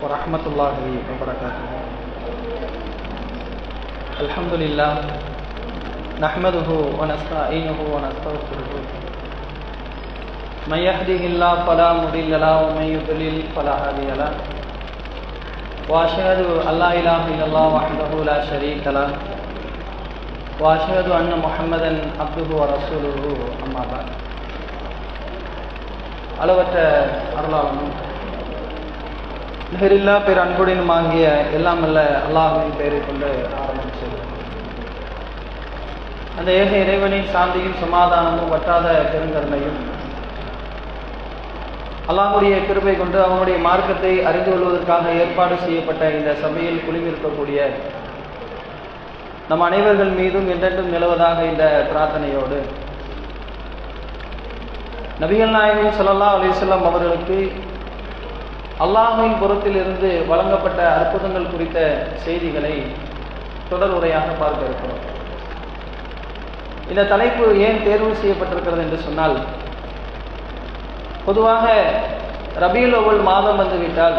ورحمة الله وبركاته الحمد لله نحمده ونستعينه ونستغفره من يهده الله فلا مضل له ومن يضلل فلا هادي له واشهد ان لا اله الا الله وحده لا شريك له واشهد ان محمدا عبده ورسوله اما بعد அளவற்ற அருளாளனும் நிகரில்லா பேர் அன்புடனுமாகிய எல்லாம் அல்ல அல்லாஹின் பெயரை கொண்டு ஆரம்பிச்சது அந்த ஏக இறைவனின் சாந்தியும் சமாதானமும் வற்றாத பெருந்தன்மையும் அல்லாஹுடைய கிருபை கொண்டு அவனுடைய மார்க்கத்தை அறிந்து கொள்வதற்காக ஏற்பாடு செய்யப்பட்ட இந்த சபையில் குழுவிருக்கக்கூடிய நம் அனைவர்கள் மீதும் என்றென்றும் நிலவதாக இந்த பிரார்த்தனையோடு நபிகள் நாயகம் ஸல்லல்லாஹு அலிசல்லாம் அவர்களுக்கு அல்லாஹுவின் புறத்திலிருந்து வழங்கப்பட்ட அற்புதங்கள் குறித்த செய்திகளை தொடர் உரையாக பார்க்க இருக்கிறோம். இந்த தலைப்பு ஏன் தேர்வு செய்யப்பட்டிருக்கிறது என்று சொன்னால் பொதுவாக ரபியுல் அவள் மாதம் வந்துவிட்டால்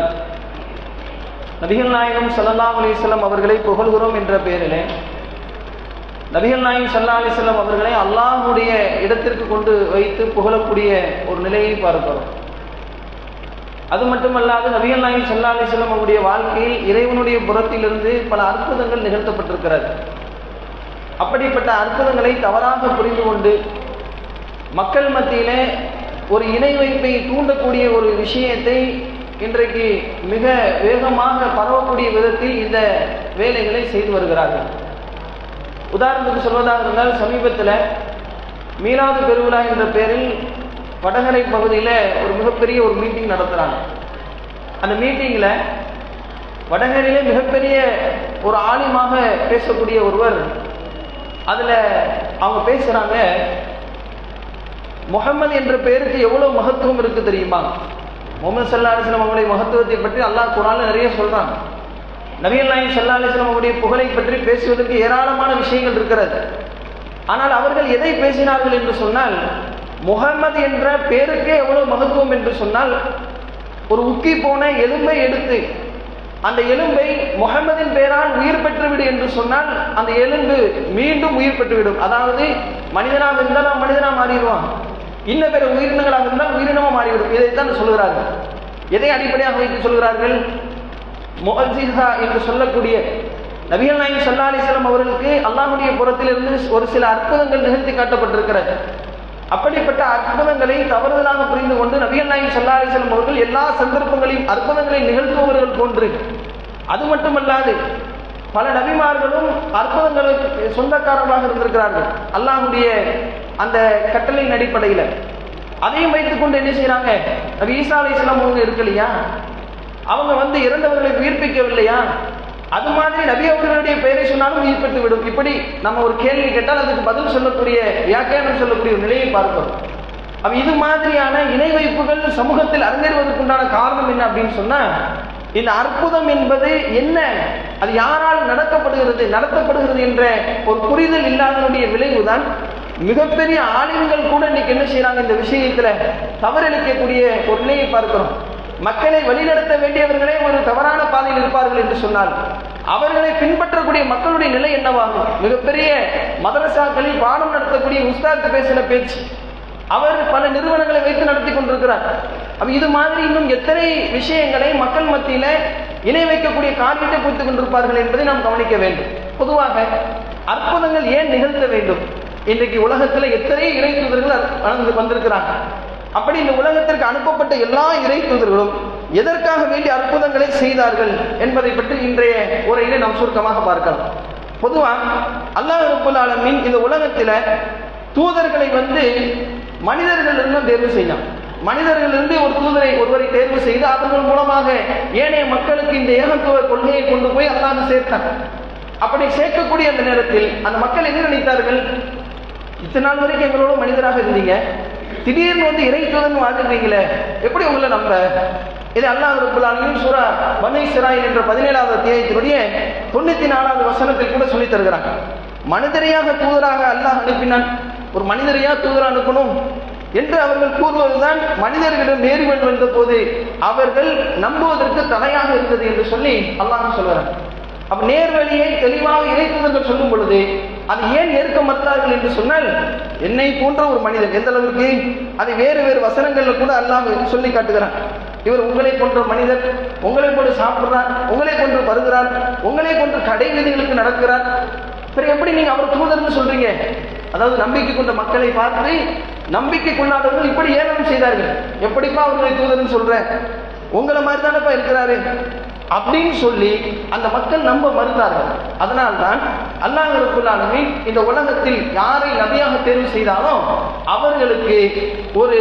நபிகள் நாயகம் சல்லா அலைஹி அவர்களை புகழ்கிறோம் என்ற பெயரிலே நபிகள் நாயகம் சல்லா அலைஹி அவர்களை அல்லாஹுடைய இடத்திற்கு கொண்டு வைத்து புகழக்கூடிய ஒரு நிலையை பார்க்கிறோம். அது மட்டுமல்லாது நபிகள் நாயகம் சல்லா அலைஹி அவருடைய வாழ்க்கையில் இறைவனுடைய புறத்திலிருந்து பல அற்புதங்கள் நிகழ்த்தப்பட்டிருக்கிறது. அப்படிப்பட்ட அற்புதங்களை தவறாக புரிந்து கொண்டு மக்கள் மத்தியிலே ஒரு இணை வைப்பை தூண்டக்கூடிய ஒரு விஷயத்தை இன்றைக்கு மிக வேகமாக பரவக்கூடிய விதத்தில் இந்த வேலைகளை செய்து வருகிறார்கள். உதாரணத்துக்கு சொல்வதாக இருந்தால் சமீபத்தில் மீனாது பெருவிழா என்ற பெயரில் வடகரை பகுதியில் ஒரு மிகப்பெரிய ஒரு மீட்டிங் நடத்துகிறாங்க அந்த மீட்டிங்கில் வடகரையிலே மிகப்பெரிய ஒரு ஆலிமாக பேசக்கூடிய ஒருவர் அதில் அவங்க பேசுகிறாங்க முகமது என்ற பெயருக்கு எவ்வளோ மகத்துவம் இருக்குது தெரியுமா? முகமது சல்லா அலிஸ்லாம் அவங்களுடைய மகத்துவத்தை பற்றி அல்லாஹ் குரான் நிறைய சொல்கிறாங்க நபியல் நாயகம் சல்லா அலிஸ்லாம் அவருடைய புகழை பற்றி பேசுவதற்கு ஏராளமான விஷயங்கள் இருக்கிறது. ஆனால் அவர்கள் எதை பேசினார்கள் என்று சொன்னால் முகமது என்ற பேருக்கே எவ்வளவு மகத்துவம் என்று சொன்னால் ஒரு உக்கி போன எலும்பை எடுத்து அந்த எலும்பை முகமதின் பெயரால் உயிர் பெற்றுவிடு என்று சொன்னால் அந்த எலும்பு மீண்டும் உயிர் பெற்றுவிடும். அதாவது மனிதனாக இருந்தால் நாம் மனிதனாக மாறிடுவான். இன்ன பிற உயிரினங்களாக இருந்தால் உயிரினமாக மாறிவிடும். இதைத்தான் சொல்கிறார்கள். எதை அடிப்படையாக வைத்து சொல்கிறார்கள்? முஹஜிஹா என்று சொல்லக்கூடிய நபிகள் நாயகம் சல்லா அலிஸ்லாம் அவர்களுக்கு அல்லாஹுடைய புறத்திலிருந்து ஒரு சில அற்புதங்கள் நிகழ்த்தி காட்டப்பட்டிருக்கிறது. அப்படிப்பட்ட அற்புதங்களை தவறுதலாக புரிந்து கொண்டு நபிகள் நாயகம் சல்லா அலிஸ்லாம் அவர்கள் எல்லா சந்தர்ப்பங்களையும் அற்புதங்களை நிகழ்த்துபவர்கள் போன்று. அது மட்டுமல்லாது பல நபிமார்களும் அற்புதங்களுக்கு சொந்தக்காரர்களாக இருந்திருக்கிறார்கள். அல்லாஹுடைய அந்த கட்டளையின் அடிப்படையில். அதையும் வைத்துக்கொண்டு என்ன செய்யறாங்க நபி ஈசா அலி இஸ்லாம் அவங்க இல்லையா? அவங்க வந்து இறந்தவர்களை உயிர்ப்பிக்கவில்லையா? அது மாதிரி நபி அவர்களுடைய பெயரை சொன்னாலும் உயிர்ப்பித்து விடும் இப்படி நம்ம ஒரு கேள்வி கேட்டால் அதுக்கு பதில் சொல்லக்கூடிய வியாக்கியானம் சொல்லக்கூடிய ஒரு நிலையை பார்க்கிறோம் அப்ப இது மாதிரியான இணை வைப்புகள் சமூகத்தில் அரங்கேறுவதற்குண்டான காரணம் என்ன அப்படின்னு சொன்னா இந்த அற்புதம் என்பது என்ன? அது யாரால் நடக்கப்படுகிறது நடத்தப்படுகிறது என்ற ஒரு புரிதல் இல்லாதனுடைய விளைவுதான். மிகப்பெரிய ஆளுங்கள் கூட இன்னைக்கு என்ன செய்யறாங்க இந்த விஷயத்துல? தவறளிக்கக்கூடிய ஒரு நிலையை பார்க்கிறோம். மக்களை வழிநடத்த வேண்டியவர்களே ஒரு தவறான பாதையில் இருப்பார்கள் என்று சொன்னால் அவர்களை பின்பற்றக்கூடிய மக்களுடைய நிலை என்னவாகும்? மிகப்பெரிய மதரசாக்களில் பாடம் நடத்தக்கூடிய உஸ்தாத்து பேசின பேச்சு. அவர் பல நிறுவனங்களை வைத்து நடத்தி கொண்டிருக்கிறார். அப்ப இது மாதிரி இன்னும் எத்தனை விஷயங்களை மக்கள் மத்தியில இணை வைக்கக்கூடிய காரியத்தை புரிந்து கொண்டிருப்பார்கள் என்பதை நாம் கவனிக்க வேண்டும். பொதுவாக அற்புதங்கள் ஏன் நிகழ்த்த வேண்டும்? இன்றைக்கு உலகத்துல எத்தனை இறை தூதர்கள் வந்திருக்கிறாங்க அப்படி இந்த உலகத்திற்கு அனுப்பப்பட்ட எல்லா இறை தூதர்களும் எதற்காக வேண்டி அற்புதங்களை செய்தார்கள் என்பதை பற்றி இன்றைய உரையில நாம் சுருக்கமாக பார்க்கலாம். பொதுவா அல்லாஹ் ரபுல் இந்த உலகத்துல தூதர்களை வந்து மனிதர்கள் இருந்தும் தேர்வு செய்யலாம் மனிதர்களிருந்து ஒரு தூதரை ஒருவரை தேர்வு செய்து அவர்கள் மூலமாக ஏனைய மக்களுக்கு இந்த ஏகத்துவ கொள்கையை கொண்டு போய் அல்லாஹ் சேர்த்தான். அப்படி சேர்க்கக்கூடிய அந்த நேரத்தில் அந்த மக்கள் என்ன நினைத்தார்கள்? இத்தனை நாள் வரைக்கும் எங்களோட மனிதராக இருந்தீங்க. திடீர்னு வந்து இறை தூதன் வாழ்ந்துருக்கீங்களே எப்படி உங்களை நம்ப? இது அல்லாஹ் ரபுல்லாலையும் சூரா பனை சிராய் என்ற பதினேழாவது அத்தியாயத்தினுடைய தொண்ணூத்தி நாலாவது வசனத்தில் கூட சொல்லி தருகிறாங்க. மனிதரையாக தூதராக அல்லாஹ் அனுப்பினான். ஒரு மனிதரையா தூதரா அனுப்பணும் என்று அவர்கள் கூறுவதுதான் மனிதர்களிடம் நேர்வன் வந்த போது அவர்கள் நம்புவதற்கு தடையாக இருந்தது என்று சொல்லி அல்லாஹ் சொல்கிறார் அப்ப நேர்வழியை தெளிவாக இறைத்துவர்கள் சொல்லும் பொழுது அது ஏன் ஏற்க மற்றார்கள் என்று சொன்னால் என்னை போன்ற ஒரு மனிதன் எந்த அளவுக்கு அதை வேறு வேறு வசனங்கள்ல கூட அல்லாஹ் சொல்லி காட்டுகிறான். இவர் உங்களை போன்ற மனிதர் உங்களை கொண்டு சாப்பிட்றார் உங்களை கொண்டு வருகிறார் உங்களை கொண்டு கடை விதிகளுக்கு நடக்கிறார். பிறகு எப்படி நீங்க அவர் தூதர்னு சொல்றீங்க? அதாவது நம்பிக்கை கொண்ட மக்களை பார்த்து நம்பிக்கை கொள்ளாதவர்கள் இப்படி ஏளனம் செய்தார்கள். எப்படிப்பா அவர்களை தூதர்னு சொல்றேன் உங்களை மாதிரி தானப்பா இருக்கிறாரு? அப்படின்னு சொல்லி அந்த மக்கள் நம்ப மறுத்தார்கள். அதனால்தான் அல்லாஹருக்குள்ளாலுமே இந்த உலகத்தில் யாரை நபியாக தேர்வு செய்தாலும் அவர்களுக்கு ஒரு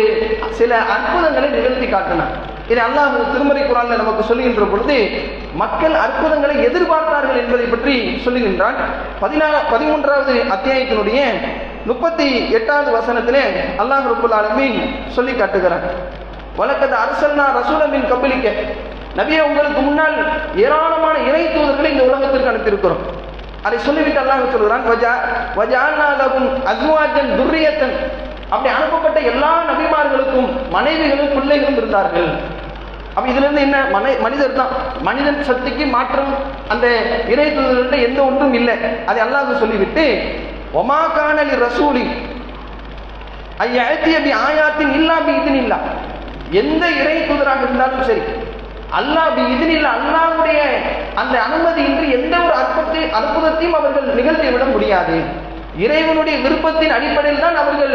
சில அற்புதங்களை நிகழ்த்தி காட்டினார். இதை அல்லாஹ் திருமறை குரான்ல நமக்கு சொல்லுகின்ற பொழுது மக்கள் அற்புதங்களை எதிர்பார்த்தார்கள் என்பதை பற்றி சொல்லுகின்றான். பதினாறு பதிமூன்றாவது அத்தியாயத்தினுடைய முப்பத்தி எட்டாவது வசனத்திலே அல்லாஹ் ரபுல் ஆலமின் சொல்லி காட்டுகிறான். வழக்கத்தை அரசல்னா ரசூலமின் கப்பலிக்க நபியை உங்களுக்கு முன்னால் ஏராளமான இறை தூதர்களை இந்த உலகத்திற்கு அனுப்பியிருக்கிறோம். அதை சொல்லிவிட்டு அல்லாஹ் சொல்கிறான் வஜா வஜானா லகும் அஸ்வாஜன் துர்ரியத்தன். அப்படி அனுப்பப்பட்ட எல்லா நபிமார்களுக்கும் மனைவிகளும் பிள்ளைகளும் இருந்தார்கள். அப்ப இதுல இருந்து என்ன? மன மனிதர் தான். மனிதன் சக்திக்கு மாற்றம் அந்த இறை தூதர்கிட்ட எந்த ஒன்றும் இல்லை. அதை அல்லாஹ் சொல்லிவிட்டு ஒமா காணலி ரசூலி ஐயத்திய பி ஆயாத்தின் இல்லா பி இதுன்னு இல்லா எந்த இறை தூதராக இருந்தாலும் சரி அல்லாஹ் பி இதுன்னு இல்ல அல்லாவுடைய அந்த அனுமதி இன்றி எந்த ஒரு அற்பத்தை அற்புதத்தையும் அவர்கள் நிகழ்த்தி விட முடியாது. இறைவனுடைய விருப்பத்தின் அடிப்படையில் தான் அவர்கள்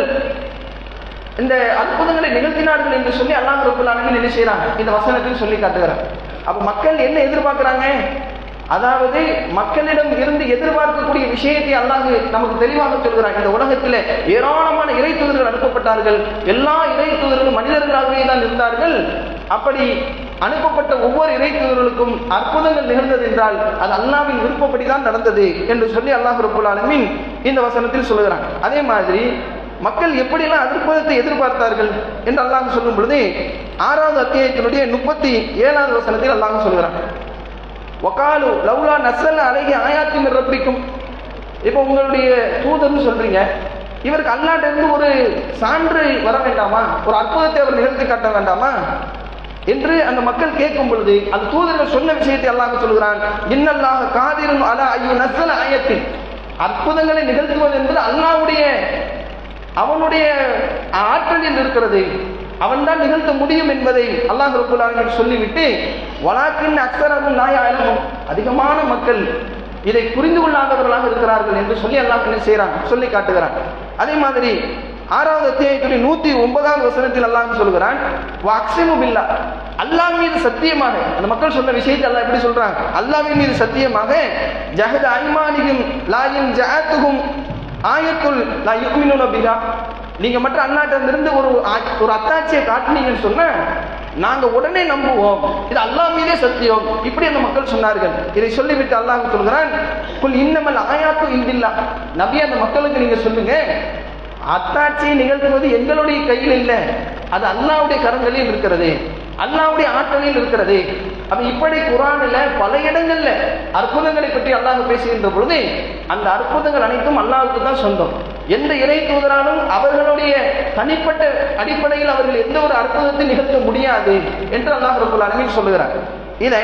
இந்த அற்புதங்களை நிகழ்த்தினார்கள் என்று சொல்லி அல்லாஹ் ரபுல் என்ன செய்யறாங்க இந்த வசனத்தில் சொல்லி காட்டுகிறாங்க அப்ப மக்கள் என்ன எதிர்பார்க்கிறாங்க? அதாவது மக்களிடம் இருந்து எதிர்பார்க்கக்கூடிய விஷயத்தை அல்லாஹ் நமக்கு தெளிவாக சொல்கிறார். இந்த உலகத்தில் ஏராளமான இறை தூதர்கள் அனுப்பப்பட்டார்கள். எல்லா இறை தூதர்களும் மனிதர்களாகவே தான் இருந்தார்கள். அப்படி அனுப்பப்பட்ட ஒவ்வொரு இறை தூதர்களுக்கும் அற்புதங்கள் நிகழ்ந்தது என்றால் அது அல்லாவின் விருப்பப்படி தான் நடந்தது என்று சொல்லி அல்லாஹ் ரபுல்லாலுமின் இந்த வசனத்தில் சொல்லுகிறாங்க அதே மாதிரி மக்கள் எப்படியெல்லாம் அற்புதத்தை எதிர்பார்த்தார்கள் என்று அல்லாஹ் சொல்லும் பொழுது ஆறாவது அத்தியாயத்தினுடைய முப்பத்தி ஏழாவது வசனத்தில் அல்லாஹ் சொல்கிறான். ஒகாலு லவ்லா நசல் அழகி ஆயாத்தின் ரப்பிக்கும். இப்போ உங்களுடைய தூதர்னு சொல்றீங்க இவருக்கு அல்லாட்ட இருந்து ஒரு சான்று வர வேண்டாமா? ஒரு அற்புதத்தை அவர் நிகழ்த்தி காட்ட வேண்டாமா? என்று அந்த மக்கள் கேட்கும் பொழுது அந்த தூதர்கள் சொன்ன விஷயத்தை அல்லாஹ் சொல்கிறான் இன்னல்லாக காதிரும் அல ஐயோ நசல் ஆயத்தின் அற்புதங்களை நிகழ்த்துவது என்பது அல்லாவுடைய அவனுடைய ஆற்றலில் இருக்கிறது. அவன்தான் நிகழ்த்த முடியும் என்பதை அல்லாஹ் ரபுல் சொல்லிவிட்டு வலாக்கின் அக்சரமும் நாயாயிரமும் அதிகமான மக்கள் இதை புரிந்து கொள்ளாதவர்களாக இருக்கிறார்கள் என்று சொல்லி அல்லாஹ் என்ன செய்கிறான்? சொல்லி காட்டுகிறான். அதே மாதிரி ஆறாவது அத்தியாயத்துடைய நூத்தி ஒன்பதாவது வசனத்தில் அல்லாஹ் சொல்கிறான்? வாக்சிமு பில்லா அல்லாஹ் மீது சத்தியமாக அந்த மக்கள் சொன்ன விஷயத்தை அல்லாஹ் எப்படி சொல்றாங்க அல்லாஹ்வின் மீது சத்தியமாக ஜஹத் ஐமானிகும் லாயின் ஜஹத்துகும் ஆயத்துல் நான் யுக்மினுன பிஹா. நீங்க மட்டும் அண்ணாட்ட இருந்து ஒரு ஆ- ஒரு அத்தாட்சியை காட்டினீங்கன்னு சொன்ன நாங்க உடனே நம்புவோம். இது அல்லாஹ் மீதே சத்தியம். இப்படி அந்த மக்கள் சொன்னார்கள். இதை சொல்லிவிட்டு அல்லாஹ் சொல்கிறான்? குல் இன்னமல் ஆயாத்தும் இந்தில்லா நபி அந்த மக்களுக்கு நீங்க சொல்லுங்க. அத்தாட்சியை நிகழ்த்துவது எங்களுடைய கையில் இல்லை. அது அல்லாவுடைய கரங்களில் இருக்கிறது. அல்லாவுடைய ஆற்றலில் இருக்கிறது. அப்ப இப்படி குரானில் பல இடங்கள்ல அற்புதங்களை பற்றி அல்லாஹ் பேசுகின்ற பொழுது அந்த அற்புதங்கள் அனைத்தும் அல்லாவுக்கு தான் சொந்தம். எந்த இறை தூதராலும் அவர்களுடைய தனிப்பட்ட அடிப்படையில் அவர்கள் எந்த ஒரு அற்புதத்தை நிகழ்த்த முடியாது என்று அல்லாஹ் ரபுல் அலமின் சொல்லுகிறார். இதை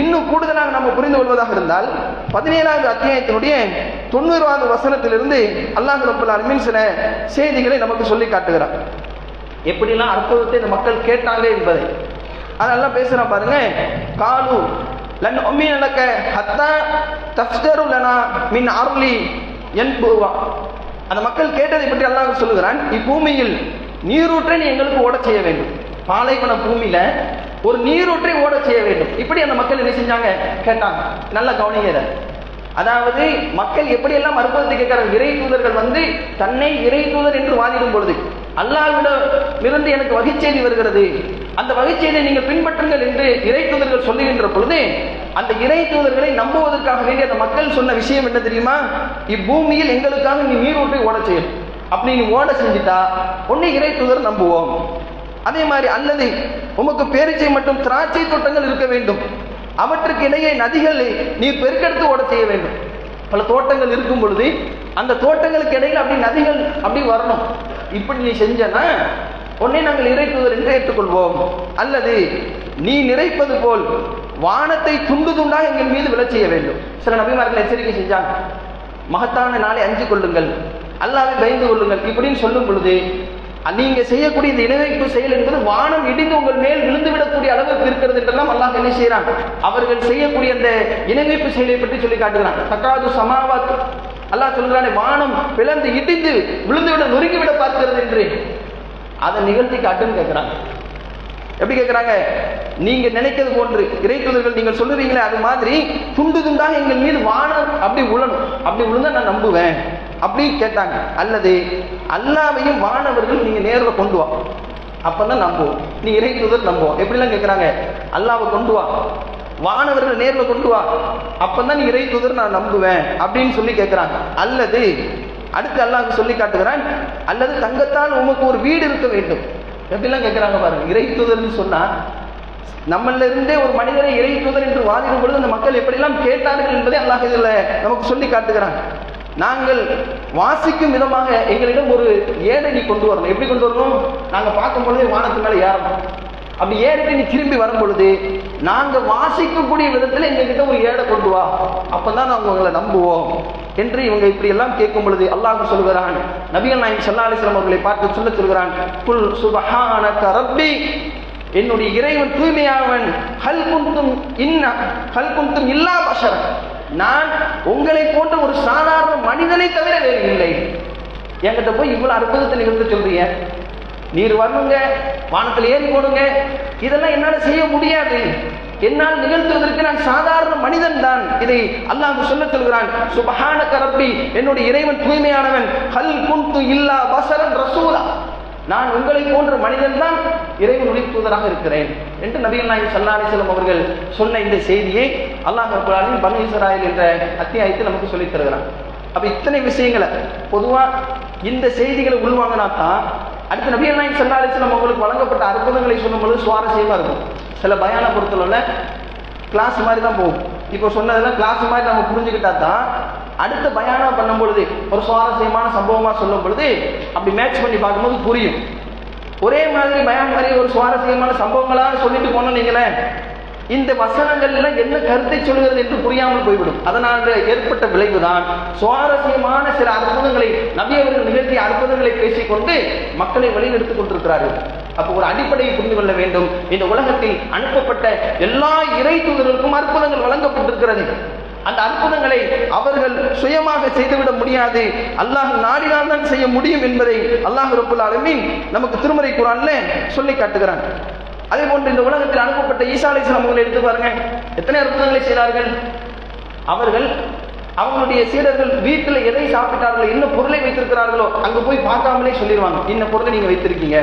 இன்னும் கூடுதலாக நம்ம புரிந்து கொள்வதாக இருந்தால் பதினேழாவது அத்தியாயத்தினுடைய தொண்ணூறாவது வசனத்திலிருந்து அல்லாஹ் ரபுல் அலமின் சில செய்திகளை நமக்கு சொல்லி காட்டுகிறார். எப்படிலாம் அற்புதத்தை இந்த மக்கள் கேட்டாங்க என்பதை. அதெல்லாம் பேசுகிறான் பாருங்க. காலு லன் ஒம்மி நடக்க ஹத்தா தஃப்தரு லனா மின் அருளி என்புவா. அந்த மக்கள் கேட்டதை பற்றி அல்லாஹ் சொல்லுகிறான் இப்பூமியில் நீரூற்றை நீ எங்களுக்கு ஓடச் செய்ய வேண்டும். பாலைவன பூமியில ஒரு நீரூற்றை ஓட செய்ய வேண்டும். இப்படி அந்த மக்கள் என்ன செஞ்சாங்க? கேட்டாங்க. நல்லா கவனிக்கிற அதாவது மக்கள் எப்படியெல்லாம் அற்புதத்தை கேட்கிறார் இறை தூதர்கள் வந்து தன்னை இறை தூதர் என்று வாதிடும் பொழுது அல்லாவிடம் இருந்து எனக்கு வகைச்செய்தி வருகிறது. அந்த வகைச்செய்தியை நீங்கள் பின்பற்றுங்கள் என்று இறை தூதர்கள் சொல்லுகின்ற பொழுது அந்த இறை தூதர்களை நம்புவதற்காக வேண்டிய அந்த மக்கள் சொன்ன விஷயம் என்ன தெரியுமா? இப்பூமியில் எங்களுக்காக நீ நீரூட்டை ஓட செய்யும் அப்படி நீ ஓட செஞ்சுட்டா ஒன்னு இறை தூதர் நம்புவோம். அதே மாதிரி அல்லது உமக்கு பேரிச்சை மற்றும் திராட்சை தோட்டங்கள் இருக்க வேண்டும். அவற்றுக்கு இடையே நதிகளை நீர் பெருக்கெடுத்து ஓட செய்ய வேண்டும். பல தோட்டங்கள் இருக்கும் பொழுது அந்த தோட்டங்களுக்கு இடையில் அப்படி நதிகள் அப்படி வரணும். இப்படி நீ செஞ்சனா உன்னை நாங்கள் இறைப்பது என்று ஏற்றுக்கொள்வோம். அல்லது நீ நிறைப்பது போல் வானத்தை துண்டு துண்டாக எங்கள் மீது விழச் செய்ய வேண்டும். சில நபிமார்கள் எச்சரிக்கை செஞ்சாங்க. மகத்தான நாளை அஞ்சு கொள்ளுங்கள். அல்லாவே பயந்து கொள்ளுங்கள். இப்படின்னு சொல்லும் பொழுது நீங்க செய்யக்கூடிய இந்த இணைவைப்பு செயல் என்பது வானம் இடிந்து உங்கள் மேல் விழுந்து விடக்கூடிய அளவுக்கு இருக்கிறது என்றெல்லாம் அல்லாஹ் என்ன செய்யறான் அவர்கள் செய்யக்கூடிய அந்த இணைவைப்பு செயலை பற்றி சொல்லி காட்டுகிறான். தக்காது சமாவாத் அல்லாஹ் சொல்கிறானே வானம் பிளந்து இடிந்து விழுந்து விட நொறுங்கி விட பார்க்கிறது என்று. அதை நிகழ்த்தி காட்டுன்னு கேட்கிறாங்க. எப்படி கேட்கிறாங்க? நீங்க நினைக்கிறது போன்று. இறைத்துதர்கள் நீங்கள் சொல்லுறீங்களே அது மாதிரி துண்டு துண்டாக எங்கள் மீது வானம் அப்படி உழணும் அப்படி விழுந்தா நான் நம்புவேன் அப்படி கேட்டாங்க. அல்லது அல்லாவையும் வானவர்கள் நீங்க நேரில் கொண்டு வா. அப்பதான் நம்புவோம். நீ இறைத்துதல் நம்புவோம். எப்படிலாம் கேட்கிறாங்க? அல்லாவை கொண்டு வா. வானவர்கள் நேரில் கொண்டு வா. அப்பதான் நீ இறைத்துதர் நான் நம்புவேன் அப்படின்னு சொல்லி கேட்கிறாங்க அல்லது அடுத்து அல்லாஹ் சொல்லி காட்டுகிறான் அல்லது தங்கத்தால் உமக்கு ஒரு வீடு இருக்க வேண்டும். எப்படிலாம் கேட்கிறாங்க பாருங்க. இறை தூதர்னு சொன்னா நம்மள இருந்தே ஒரு மனிதரை இறை தூதர் என்று வாதிடும் பொழுது அந்த மக்கள் எப்படிலாம் கேட்டார்கள் என்பதை அல்லாஹ் இதில் நமக்கு சொல்லி காட்டுகிறான். நாங்கள் வாசிக்கும் விதமாக எங்களிடம் ஒரு ஏடை நீ கொண்டு வரணும். எப்படி கொண்டு வரணும்? நாங்கள் பார்க்கும் பொழுதே வானத்து மேலே ஏறணும். அப்படி ஏறிட்டு நீ திரும்பி வரும் பொழுது நாங்க வாசிக்கக்கூடிய விதத்துல எங்ககிட்ட ஒரு ஏடை கொண்டு வா. அப்பதான் நாங்க உங்களை நம்புவோம். என்று இவங்க இப்படி எல்லாம் கேட்கும் பொழுது அல்லாஹ் சொல்கிறான் நபிகள் நாயன் ஸல்லல்லாஹு அலைஹி அவர்களை பார்த்து சொல்ல சொல்கிறான். குல் சுபஹான ரப்பி. என்னுடைய இறைவன் தூய்மையானவன். ஹல் குந்தும் இன்ன ஹல் குந்தும் இல்லா பஷர். நான் உங்களை போன்ற ஒரு சாதாரண மனிதனை தவிர வேறு இல்லை என்கிட்ட போய் இவ்வளவு அற்புதத்தை நிகழ்ந்து சொல்றீங்க. நீர் வரணுங்க வானத்தில் ஏறி போடுங்க. இதெல்லாம் என்னால் செய்ய முடியாது. என்னால் நிகழ்த்துவதற்கு நான் சாதாரண மனிதன் தான். இதை அல்லாஹ் சொல்ல சொல்கிறான் சுபஹான கரப்பி என்னுடைய இறைவன் தூய்மையானவன். ஹல் குண்டு இல்லா பசரன் ரசூலா. நான் உங்களை போன்ற மனிதன் தான் இறைவனுடைய தூதராக இருக்கிறேன். என்று நபிகள் நாயகம் சல்லா அலிஸ்லாம் அவர்கள் சொன்ன இந்த செய்தியை அல்லாஹ் ரபுல்லாலின் பனு இஸ்ராயல் என்ற அத்தியாயத்தில் நமக்கு சொல்லித் தருகிறான். அப்ப இத்தனை விஷயங்களை பொதுவா இந்த செய்திகளை உள்வாங்கினா தான் அடுத்து நபிகள் நாயகம் சல்லா அலிஸ்லாம் அவங்களுக்கு வழங்கப்பட்ட அற்புதங்களை சொல்லும் பொழுது சுவாரஸ்யமா இருக்கும். சில பயான பொறுத்தளவுல கிளாஸ் மாதிரி தான் போகும். இப்போ சொன்னதெல்லாம் கிளாஸ் மாதிரி நம்ம புரிஞ்சுக்கிட்டா தான் அடுத்த பயானம் பண்ணும் பொழுது ஒரு சுவாரஸ்யமான சம்பவமா சொல்லும் பொழுது அப்படி மேட்ச் பண்ணி பார்க்கும்போது புரியும். ஒரே மாதிரி பயான் மாதிரி ஒரு சுவாரஸ்யமான சம்பவங்களாக சொல்லிட்டு போனோம் நீங்களே இந்த வசனங்கள் எல்லாம் என்ன கருத்தை சொல்கிறது என்று புரியாமல் போய்விடும். அதனால் ஏற்பட்ட விளைவுதான் சுவாரஸ்யமான சில அற்புதங்களை நபி அவர்கள் நிகழ்த்திய அற்புதங்களை பேசிக்கொண்டு மக்களை வழிநடத்திக் கொண்டிருக்கிறார்கள். அப்போ ஒரு அடிப்படையை புரிந்து கொள்ள வேண்டும். இந்த உலகத்தில் அனுப்பப்பட்ட எல்லா இறை தூதர்களுக்கும் அற்புதங்கள் வழங்கப்பட்டிருக்கிறது. அந்த அற்புதங்களை அவர்கள் சுயமாக செய்துவிட முடியாது. அல்லாஹ் நாடினால் தான் செய்ய முடியும் என்பதை அல்லாஹ் ரபுல் ஆலமீன் நமக்கு திருமறை குரான்ல சொல்லி காட்டுகிறான். அதே போன்று இந்த உலகத்தில் அனுப்பப்பட்ட ஈசா அலிஸ்லாம் அவங்களை எடுத்து பாருங்க. எத்தனை அற்புதங்களை செய்தார்கள்? அவர்கள் அவங்களுடைய சீடர்கள் வீட்டில் எதை சாப்பிட்டார்களோ என்ன பொருளை வைத்திருக்கிறார்களோ அங்கே போய் பார்க்காமலே சொல்லிடுவாங்க. என்ன பொருளை நீங்கள் வைத்திருக்கீங்க?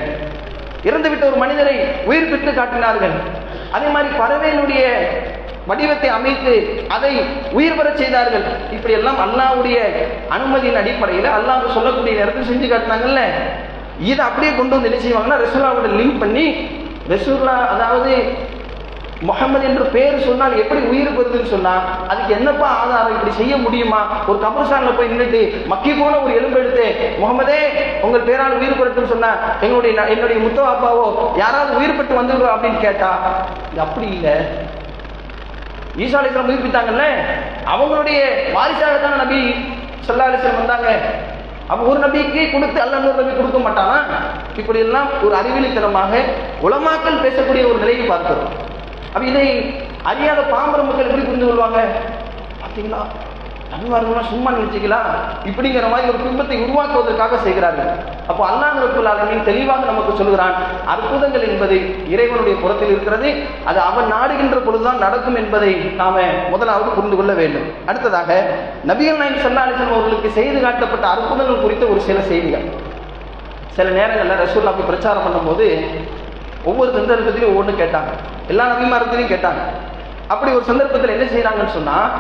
இறந்துவிட்ட ஒரு மனிதரை உயிர் பெற்று காட்டினார்கள். அதே மாதிரி பறவையினுடைய வடிவத்தை அமைத்து அதை உயிர் பெறச் செய்தார்கள். இப்படி எல்லாம் அல்லாவுடைய அனுமதியின் அடிப்படையில் அல்லாஹ் சொல்லக்கூடிய நேரத்தில் செஞ்சு காட்டினாங்கல்ல. இதை அப்படியே கொண்டு வந்து என்ன செய்வாங்கன்னா ரசூலாவோட லிங்க் பண்ணி ரசூல்லா அதாவது முகமது என்று பேர் சொன்னால் எப்படி உயிர் பெறுதுன்னு சொன்னா அதுக்கு என்னப்பா ஆதாரம் இப்படி செய்ய முடியுமா? ஒரு கபர்ஸ்தான்ல போய் நின்றுட்டு மக்கி போன ஒரு எலும்பு எடுத்து முகமதே உங்கள் பேரால் உயிர் பெறட்டும் சொன்னா எங்களுடைய என்னுடைய முத்த அப்பாவோ யாராவது உயிர் பெற்று வந்துடுறோம் அப்படின்னு கேட்டா இது அப்படி இல்லை. ஈசா அலிஸ்லாம் உயிர்ப்பித்தாங்கல்ல அவங்களுடைய வாரிசாக தானே நபி சல்லா அலிஸ்லாம் வந்தாங்க. அப்ப ஒரு நபிக்கு கொடுத்து அல்ல இன்னொரு நபி கொடுக்க மாட்டானா? இப்படி எல்லாம் ஒரு அறிவிலித்தனமாக உலமாக்கள் பேசக்கூடிய ஒரு நிலையை பார்க்கிறோம். அப்ப இதை அறியாத பாம்பர மக்கள் எப்படி புரிந்து கொள்வாங்க? பார்த்தீங்களா நன்மார்கள்லாம் சும்மா நினைச்சிக்கலாம் இப்படிங்கிற மாதிரி ஒரு துன்பத்தை உருவாக்குவதற்காக செய்கிறார்கள். அப்போ அல்லாஹ் ரபுல் ஆலமின் தெளிவாக நமக்கு சொல்கிறான் அற்புதங்கள் என்பது இறைவனுடைய புறத்தில் இருக்கிறது அது அவன் நாடுகின்ற பொழுதுதான் நடக்கும் என்பதை நாம முதலாவது புரிந்து கொள்ள வேண்டும். அடுத்ததாக நபிகள் நாயகம் சல்லா அவர்களுக்கு செய்து காட்டப்பட்ட அற்புதங்கள் குறித்த ஒரு சில செய்திகள். சில நேரங்களில் ரசூல்லா பிரச்சாரம் பண்ணும்போது ஒவ்வொரு சந்தர்ப்பத்திலையும் ஒவ்வொன்று கேட்டாங்க. எல்லா நபிமாரத்திலையும் கேட்டாங்க. அப்படி ஒரு சந்தர்ப்பத்தில் என்ன செய்கிறாங்கன்னு சொன்னால்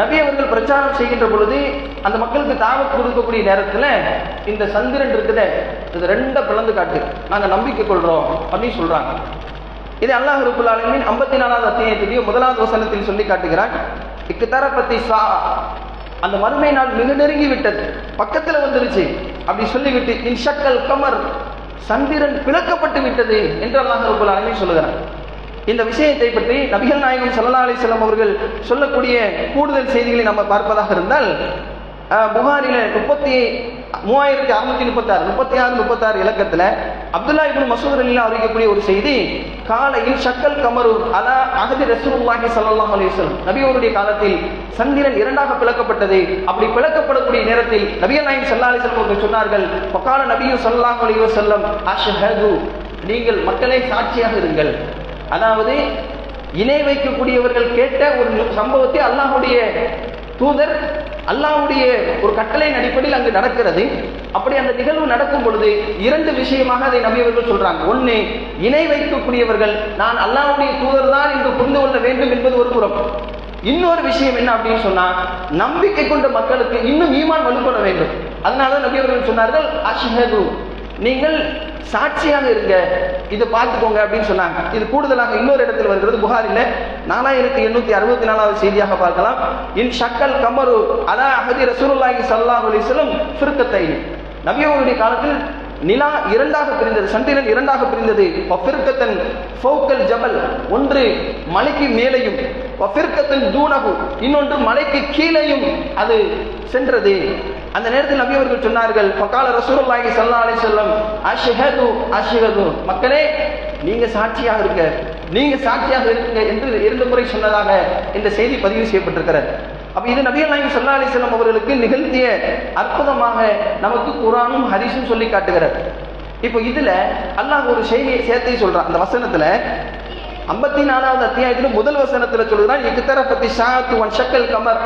நபி அவர்கள் பிரச்சாரம் செய்கின்ற பொழுது அந்த மக்களுக்கு தாவத் கொடுக்கக்கூடிய நேரத்தில் இந்த சந்திரன் இருக்குதே இது ரெண்டை பிளந்து காட்டு. நாங்கள் நம்பிக்கை கொள்கிறோம் அப்படின்னு சொல்கிறாங்க இது அல்லாஹ் ரபுல் ஐம்பத்தி நாலாவது அத்தியாயத்திலேயே முதலாவது வசனத்தில் சொல்லி காட்டுகிறான் இக்குத்தர பத்தி சா. அந்த மறுமை நாள் மிக நெருங்கி விட்டது. பக்கத்தில் வந்துருச்சு. அப்படி சொல்லிவிட்டு இன்ஷக்கல் கமர் சந்திரன் பிளக்கப்பட்டு விட்டது என்று அல்லாஹ் ரபுல் சொல்லுகிறான் இந்த விஷயத்தை பற்றி நபிகள் நாயகம் சல்லா அலைஹி அவர்கள் சொல்லக்கூடிய கூடுதல் செய்திகளை நம்ம பார்ப்பதாக இருந்தால் புகாரில முப்பத்தி மூவாயிரத்தி அறுநூத்தி முப்பத்தாறு முப்பத்தி ஆறு முப்பத்தாறு இலக்கத்துல அப்துல்லா இப்னு மசூத் அலிலா அறிவிக்கக்கூடிய ஒரு செய்தி காலையில் ஷக்கல் கமரு அலா அகதி ரசூலுல்லாஹி சல்லாஹ் அலைஹி நபியோருடைய காலத்தில் சந்திரன் இரண்டாக பிளக்கப்பட்டது. அப்படி பிளக்கப்படக்கூடிய நேரத்தில் நபிகள் நாயகம் சல்லா அலைஹி அவர்கள் சொன்னார்கள் ஃபகால நபியும் சல்லாஹ் அலைஹி வஸல்லம் அஷ்ஹது நீங்கள் மக்களே சாட்சியாக இருங்கள். அதாவது இணை வைக்கக்கூடியவர்கள் கேட்ட ஒரு சம்பவத்தை அல்லாஹுடைய தூதர் அல்லாவுடைய ஒரு கட்டளையின் அடிப்படையில் அங்கு நடக்கிறது. அப்படி அந்த நிகழ்வு நடக்கும் பொழுது இரண்டு விஷயமாக அதை நம்பியவர்கள் சொல்றாங்க. ஒன்று இணை வைக்கக்கூடியவர்கள் நான் அல்லாவுடைய தூதர் தான் என்று புரிந்து கொள்ள வேண்டும் என்பது ஒரு புறம். இன்னொரு விஷயம் என்ன அப்படின்னு சொன்னா நம்பிக்கை கொண்ட மக்களுக்கு இன்னும் ஈமான் வலுப்பட வேண்டும். அதனால நம்பியவர்கள் சொன்னார்கள் அஷ்ஹது நீங்கள் சாட்சியாக இருங்க. இதை பார்த்துக்கோங்க அப்படின்னு சொன்னாங்க. இது கூடுதலாக இன்னொரு இடத்தில் வருகிறது. புகாரில் நாலாயிரத்தி எண்ணூத்தி அறுபத்தி நாலாவது செய்தியாக பார்க்கலாம். இன் ஷக்கல் கமரு அலா அஹதி ரசூலுல்லாஹி சல்லாஹ் அலைஹி சுருக்கத்தை நபியோருடைய காலத்தில் நிலா இரண்டாக பிரிந்தது சந்திரன் இரண்டாக பிரிந்தது. வஃபிர்கத்தன் ஃபௌக்கல் ஜபல் ஒன்று மலைக்கு மேலேயும் பஃபிர்கத்தன் தூணகு இன்னொன்று மலைக்கு கீழேயும் அது சென்றது. அந்த நேரத்தில் நபி அவர்கள் சொன்னார்கள் பக்கால ரசூலுல்லாஹி ஸல்லல்லாஹு அலைஹி வஸல்லம் அஷ்ஹது அஷ்ஹது. மக்களே நீங்க சாட்சியாக இருக்க நீங்க சாட்சியாக இருக்க என்று இரண்டு முறை சொன்னதாக இந்த செய்தி பதிவு செய்யப்பட்டிருக்கிறது. அப்ப இது நபிகள் நாயகம் சொல்லா அலிஸ்லாம் அவர்களுக்கு நிகழ்த்திய அற்புதமாக நமக்கு குரானும் ஹரிஷும் சொல்லி காட்டுகிறது. இப்போ இதுல அல்லாஹ் ஒரு செய்தியை சேர்த்தை சொல்றான். அந்த வசனத்துல ஐம்பத்தி நாலாவது அத்தியாயத்துல முதல் வசனத்துல சொல்கிறான் பத்தி ஷாத்து ஒன் ஷக்கல் கமர்.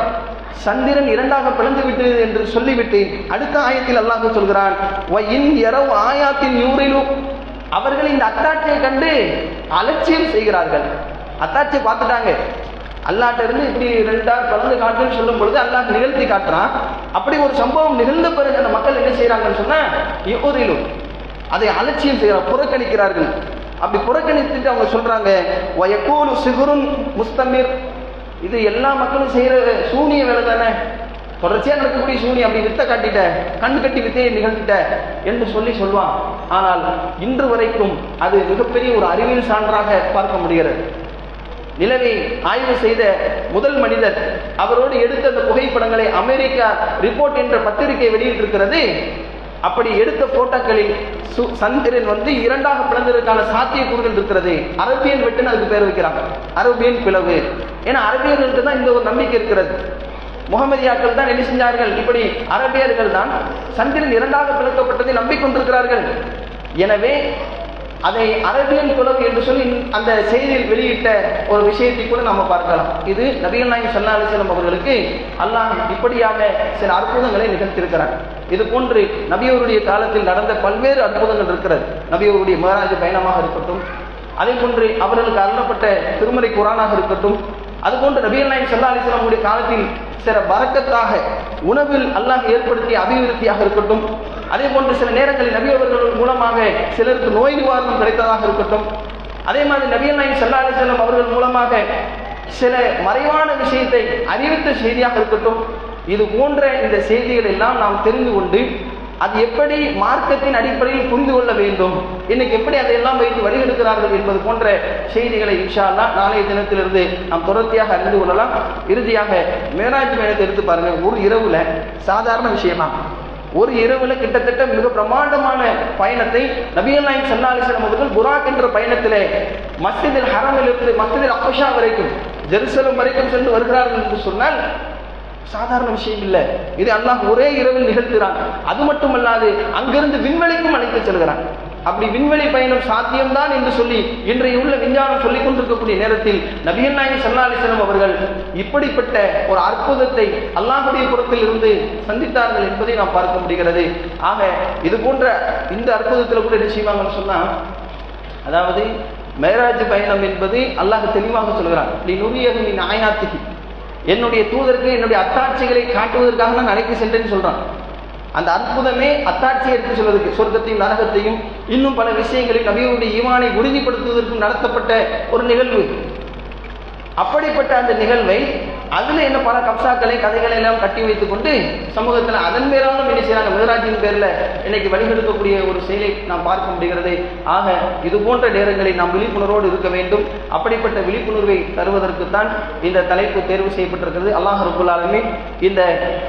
சந்திரன் இரண்டாக பிளந்து விட்டது என்று சொல்லிவிட்டு அடுத்த ஆயத்தில் அல்லாஹ் சொல்கிறான் "வ இன் இரவு ஆயாத்தின் யூரிலும் அவர்கள் இந்த அத்தாட்சியை கண்டு அலட்சியம் செய்கிறார்கள். அத்தாட்சியை பார்த்துட்டாங்க. அல்லாட்ட இருந்து இப்படி ரெண்டா பிறந்து காட்டுன்னு சொல்லும் பொழுது அல்லாஹ் நிகழ்த்தி காட்டுறான். அப்படி ஒரு சம்பவம் நிகழ்ந்த பிறகு அந்த மக்கள் என்ன செய்யறாங்கன்னு சொன்னா யூரிலும் அதை அலட்சியம் செய்கிறார் புறக்கணிக்கிறார்கள். அப்படி புறக்கணித்துட்டு அவங்க சொல்றாங்க வயக்கூலு சிகுருன் முஸ்தமிர். இது எல்லா மக்களும் செய்யற சூனிய வேலை தானே. தொடர்ச்சியா நடக்கக்கூடிய சூனியம். அப்படி வித்த காட்டிட்ட கண் கட்டி வித்தையை நிகழ்த்திட்ட என்று சொல்லி சொல்வான். ஆனால் இன்று வரைக்கும் அது மிகப்பெரிய ஒரு அறிவியல் சான்றாக பார்க்க முடிகிறது. நிலவை ஆய்வு செய்த முதல் மனிதர். அவரோடு எடுத்த அந்த புகைப்படங்களை அமெரிக்கா ரிப்போர்ட் என்ற பத்திரிகை வெளியிட்டிருக்கிறது. அப்படி எடுத்த போட்டோக்களில் சு- சந்திரன் வந்து இரண்டாக பிளந்ததற்கான சாத்தியக்கூறுகள் இருக்கிறது. அரபியன் வெட்டுன்னு அதுக்கு பேர் வைக்கிறாங்க. அரபியன் பிளவு. ஏன்னா அரபியர்களுக்கு தான் இந்த ஒரு நம்பிக்கை இருக்கிறது. முகமதியாக்கள் தான் என்ன செஞ்சார்கள்? இப்படி அரபியர்கள் தான் சந்திரன் இரண்டாக பிளக்கப்பட்டதை நம்பிக்கொண்டிருக்கிறார்கள். எனவே அதை அரபியன் குலவு என்று சொல்லி அந்த செய்தியில் வெளியிட்ட ஒரு விஷயத்தை கூட நம்ம பார்க்கலாம். இது நபிகள் நாயகம் சல்லா அலிஸ்லாம் அவர்களுக்கு அல்லாஹ் இப்படியாக சில அற்புதங்களை நிகழ்த்தியிருக்கிறார். இது போன்று நபியோருடைய காலத்தில் நடந்த பல்வேறு அற்புதங்கள் இருக்கிறது. நபியோருடைய மேராஜ் பயணமாக இருக்கட்டும் அதே போன்று அவர்களுக்கு அருளப்பட்ட திருமறை குரானாக இருக்கட்டும் அதுபோன்று நபிகள் நாயகம் சல்லா அலிஸ்லாமுடைய காலத்தில் சில பறக்கத்தாக உணவில் அல்லாஹ் ஏற்படுத்திய அபிவிருத்தியாக இருக்கட்டும். அதே போன்று சில நேரங்களில் நபி அவர்கள் மூலமாக சிலருக்கு நோய் நிவாரணம் கிடைத்ததாக இருக்கட்டும். அதே மாதிரி நபியல் நாயகம் சல்லா அலிஸ்லாம் அவர்கள் மூலமாக சில மறைவான விஷயத்தை அறிவித்த செய்தியாக இருக்கட்டும். இது போன்ற இந்த செய்திகள் எல்லாம் நாம் தெரிந்து கொண்டு அது எப்படி மார்க்கத்தின் அடிப்படையில் புரிந்து கொள்ள வேண்டும்? இன்னைக்கு எப்படி அதையெல்லாம் வைத்து வழிகெடுக்கிறார்கள் என்பது போன்ற செய்திகளை இன்ஷா நாளைய தினத்திலிருந்து நாம் தொடர்ச்சியாக அறிந்து கொள்ளலாம். இறுதியாக மேராஜ் மேலத்தை எடுத்து பாருங்க. ஒரு இரவுல சாதாரண விஷயமா? ஒரு இரவுல கிட்டத்தட்ட மிக பிரமாண்டமான பயணத்தை நபிகள் நாயகம் சல்லா அவர்கள் புராக் என்ற பயணத்திலே மஸ்ஜிதில் ஹரமிலிருந்து மஸ்ஜிதில் அப்பஷா வரைக்கும் ஜெருசலம் வரைக்கும் சென்று வருகிறார்கள் என்று சொன்னால் சாதாரண விஷயம் இல்லை. இது அல்லாஹ் ஒரே இரவில் நிகழ்த்துகிறான். அது மட்டுமல்லாது அங்கிருந்து விண்வெளிக்கும் அழைத்து செல்கிறான். அப்படி விண்வெளி பயணம் சாத்தியம்தான் என்று சொல்லி இன்றைய உள்ள விஞ்ஞானம் சொல்லிக் கொண்டிருக்கக்கூடிய நேரத்தில் நபியன் நாயகம் சல்லா அலிஸ்லாம் அவர்கள் இப்படிப்பட்ட ஒரு அற்புதத்தை அல்லாஹுடைய புறத்தில் இருந்து சந்தித்தார்கள் என்பதை நாம் பார்க்க முடிகிறது. ஆக இது போன்ற இந்த அற்புதத்தில் கூட என்ன செய்வாங்கன்னு சொன்னா அதாவது மேராஜ் பயணம் என்பது அல்லாஹ் தெளிவாக சொல்கிறான். நீ நுரியகு ஆயாத்திகி என்னுடைய தூதருக்கு என்னுடைய அத்தாட்சிகளை காட்டுவதற்காக நான் அழைத்து சென்றேன்னு சொல்றான். அந்த அற்புதமே அத்தாட்சியை எடுத்து சொல்வதற்கு சொர்க்கத்தையும் நரகத்தையும் இன்னும் பல விஷயங்களில் நபியுடைய ஈமானை உறுதிப்படுத்துவதற்கும் நடத்தப்பட்ட ஒரு நிகழ்வு. அப்படிப்பட்ட அந்த நிகழ்வை அதுல என்ன பல கப்சாக்களை கதைகளை எல்லாம் கட்டி வைத்துக் கொண்டு சமூகத்தில் அதன் மேலாலும் என்ன செய்யறாங்க மிகராஜின் பேர்ல இன்னைக்கு வழிகெடுக்கக்கூடிய ஒரு செயலை நாம் பார்க்க முடிகிறது. ஆக இது போன்ற நேரங்களில் நாம் விழிப்புணர்வோடு இருக்க வேண்டும். அப்படிப்பட்ட விழிப்புணர்வை தருவதற்கு தான் இந்த தலைப்பு தேர்வு செய்யப்பட்டிருக்கிறது. அல்லாஹ் ரபுல்லாலுமே இந்த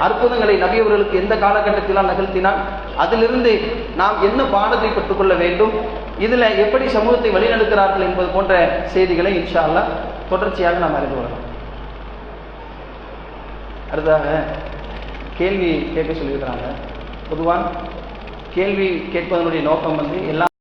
அற்புதங்களை நபியவர்களுக்கு எந்த காலகட்டத்திலாம் நகர்த்தினால் அதிலிருந்து நாம் என்ன பாடத்தை பெற்றுக்கொள்ள வேண்டும்? இதுல எப்படி சமூகத்தை வழிநடத்துகிறார்கள் என்பது போன்ற செய்திகளை இன்ஷா அல்லா தொடர்ச்சியாக நாம் அறிந்து கொள்ளலாம். அடுத்ததாக கேள்வி கேட்க சொல்லியிருக்கிறாங்க. பொதுவாக கேள்வி கேட்பதனுடைய நோக்கம் வந்து எல்லா